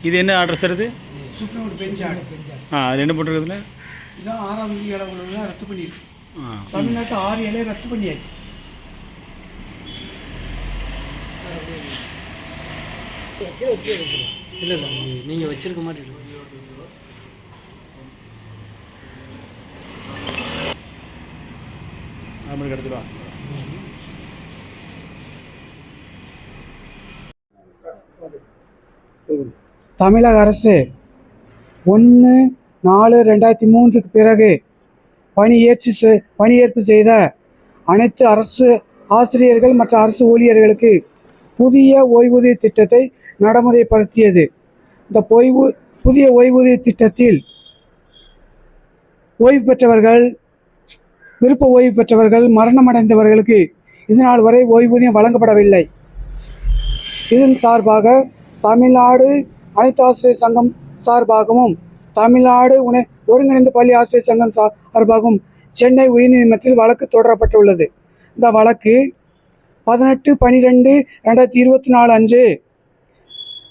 இது என்ன அட்ரஸ் வருது சுப்ரீம் கோர்ட் பெஞ்ச் ஆடு ஆ அது என்ன போட்டிருக்குதுல? இதான் ஆறாம் தேதி அளவுல தான் ரத்து பண்ணியிருக்கு. ஆ. தமிழ்நாட்டு ஆறு இலையை ரத்து பண்ணியாச்சு. இல்லை இல்லை நீங்கள் வச்சிருக்க மாதிரி இருக்கு. நம்மளுக்கு எடுத்துருவா தமிழக அரசு ஒன்று நாலு ரெண்டாயிரத்தி மூன்றுக்கு பிறகு பணியேற்று செ- பணியேற்பு செய்த அனைத்து அரசு ஆசிரியர்கள் மற்ற அரசு ஊழியர்களுக்கு புதிய ஓய்வூதிய திட்டத்தை நடைமுறைப்படுத்தியது. இந்த ஓய்வு புதிய ஓய்வூதிய திட்டத்தில் ஓய்வு பெற்றவர்கள் விருப்ப ஓய்வு பெற்றவர்கள் மரணமடைந்தவர்களுக்கு இதுநாள் வரை ஓய்வூதியம் வழங்கப்படவில்லை. இதன் சார்பாக தமிழ்நாடு அனைத்து ஆசிரியர் சங்கம் சார்பாகவும் தமிழ்நாடு உணை ஒருங்கிணைந்த பள்ளி ஆசிரியர் சங்கம் சார்பாகவும் சென்னை உயர்நீதிமன்றத்தில் வழக்கு தொடரப்பட்டுள்ளது. இந்த வழக்கு பதினெட்டு பனிரெண்டு ரெண்டாயிரத்தி இருபத்தி நாலு அன்று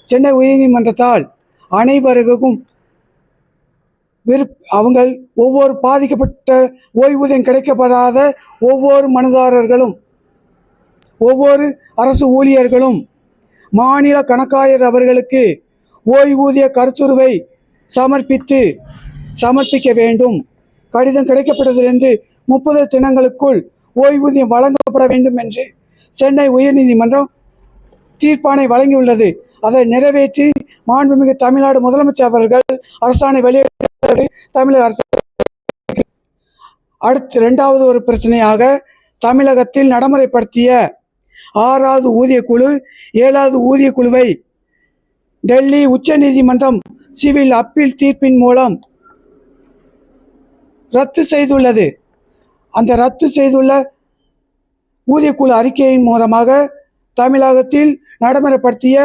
சென்னை உயர்நீதிமன்றத்தால் அனைவருக்கும் விருப் அவங்கள் ஒவ்வொரு பாதிக்கப்பட்ட ஓய்வூதியம் கிடைக்கப்படாத ஒவ்வொரு மனுதாரர்களும் ஒவ்வொரு அரசு ஊழியர்களும் மாநில கணக்காயர் அவர்களுக்கு ஓய்வூதிய கருத்துருவை சமர்ப்பித்து சமர்ப்பிக்க வேண்டும். கடிதம் கிடைக்கப்பட்டதிலிருந்து முப்பது தினங்களுக்குள் ஓய்வூதியம் வழங்கப்பட வேண்டும் என்று சென்னை உயர்நீதிமன்றம் தீர்ப்பானை வழங்கியுள்ளது. அதை நிறைவேற்றி மாண்புமிகு தமிழ்நாடு முதலமைச்சர் அவர்கள் அரசாணை வெளியிட்டு தமிழக அரசு அடுத்து இரண்டாவது ஒரு பிரச்சனையாக தமிழகத்தில் நடைமுறைப்படுத்திய ஆறாவது ஊதிய குழு ஏழாவது ஊதிய குழுவை டெல்லி உச்சநீதிமன்றம் சிவில் அப்பீல் தீர்ப்பின் மூலம் ரத்து செய்துள்ளது. அந்த ரத்து செய்துள்ள ஊதியக்குழு அறிக்கையின் மூலமாக தமிழகத்தில் நடைமுறைப்படுத்திய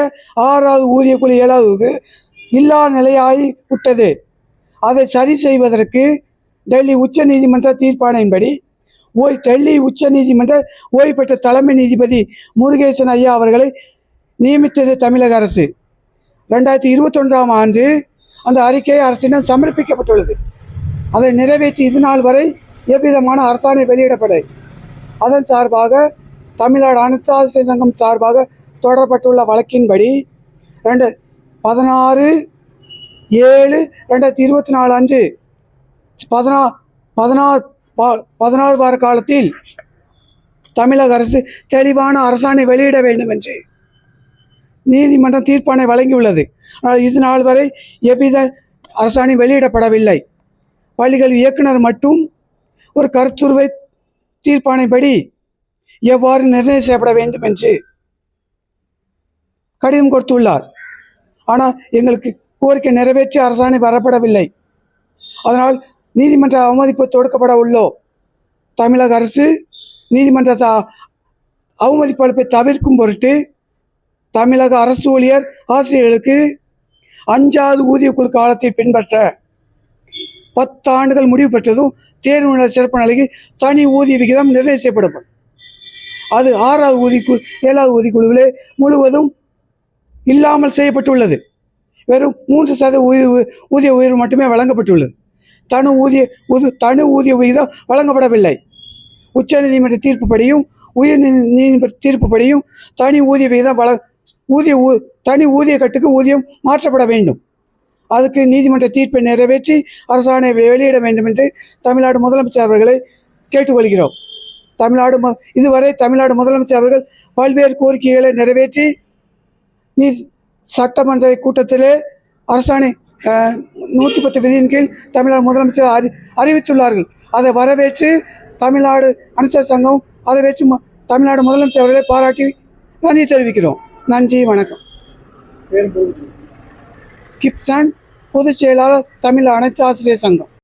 ஆறாவது ஊதியக்குழு ஏழாவது இல்லா நிலையாகி விட்டது. அதை சரி செய்வதற்கு டெல்லி உச்சநீதிமன்ற தீர்ப்பாணையின்படி ஓய் டெல்லி உச்சநீதிமன்ற ஓய்வு பெற்ற தலைமை நீதிபதி முருகேசன் ஐயா அவர்களை நியமித்தது தமிழக அரசு. ரெண்டாயிரத்தி இருபத்தொன்றாம் ஆண்டு அந்த அறிக்கை அரசிடம் சமர்ப்பிக்கப்பட்டுள்ளது. அதை நிறைவேற்றி இது நாள் வரை எவ்விதமான அரசாணை வெளியிடப்படலை அதன் சார்பாக தமிழ்நாடு அனைத்து ஆசிரியர் சங்கம் சார்பாக தொடரப்பட்டுள்ள வழக்கின்படி ரெண்டு பதினாறு ஏழு ரெண்டாயிரத்தி இருபத்தி நாலு அன்று பதினா பதினாறு பா- பதினாறு வார காலத்தில் தமிழக அரசு தெளிவான அரசாணை வெளியிட வேண்டும் என்று நீதிமன்றம் தீர்ப்பானை வழங்கியுள்ளது. ஆனால் இது நாள் வரை எவ்வித அரசாணை வெளியிடப்படவில்லை. பள்ளிகள் இயக்குனர் மட்டும் ஒரு கருத்துருவை தீர்ப்பானைப்படி எவ்வாறு நிர்ணயம் செய்யப்பட வேண்டும் என்று கடிதம் கொடுத்துள்ளார். ஆனால் எங்களுக்கு கோரிக்கை நிறைவேற்றி அரசாணை வரப்படவில்லை. அதனால் நீதிமன்ற அவமதிப்பு தொடுக்கப்பட உள்ளோ? தமிழக அரசு நீதிமன்றத்தை அ- அவமதிப்பு அளிப்பை தவிர்க்கும் பொருட்டு தமிழக அரசு ஊழியர் ஆசிரியர்களுக்கு அஞ்சாவது ஊதியக்குழு காலத்தை பின்பற்ற பத்தாண்டுகள் முடிவு பெற்றதும் தேர்வு நிலை சிறப்பு நிலைக்கு தனி ஊதிய விகிதம் நிர்ணயம் செய்யப்படும் அது ஆறாவது ஊதிக்குழு ஏழாவது ஊதிக்குழுவிலே முழுவதும் இல்லாமல் செய்யப்பட்டுள்ளது. வெறும் மூன்று சதவீத ஊதிய ஊதிய உயர்வு மட்டுமே வழங்கப்பட்டுள்ளது. தனு ஊதிய உது தனு ஊதிய விகிதம் வழங்கப்படவில்லை. உச்சநீதிமன்ற தீர்ப்புப்படியும் உயர் நீதிமன்ற தீர்ப்புப்படியும் தனி ஊதிய விகிதம் வழ ஊதிய ஊ தனி ஊதிய கட்டுக்கு ஊதியம் மாற்றப்பட வேண்டும். அதுக்கு நீதிமன்ற தீர்ப்பை நிறைவேற்றி அரசாணை வெளியிட வேண்டும் என்று தமிழ்நாடு முதலமைச்சர் அவர்களை கேட்டுக்கொள்கிறோம். தமிழ்நாடு ம இதுவரை தமிழ்நாடு முதலமைச்சர் அவர்கள் பல்வேறு கோரிக்கைகளை நிறைவேற்றி நீ சட்டமன்ற கூட்டத்திலே அரசாணை நூற்றி பத்து விதியின் கீழ் தமிழ்நாடு முதலமைச்சர் அறி அறிவித்துள்ளார்கள். அதை வரவேற்று தமிழ்நாடு அனைத்து சங்கம் அதை வச்சு தமிழ்நாடு முதலமைச்சர் அவர்களை பாராட்டி நன்றி தெரிவிக்கிறோம். நன்றி வணக்கம். கிப்சன் பொதுச் செயலாளர் தமிழ் அனைத்து ஆசிரியர் சங்கம்.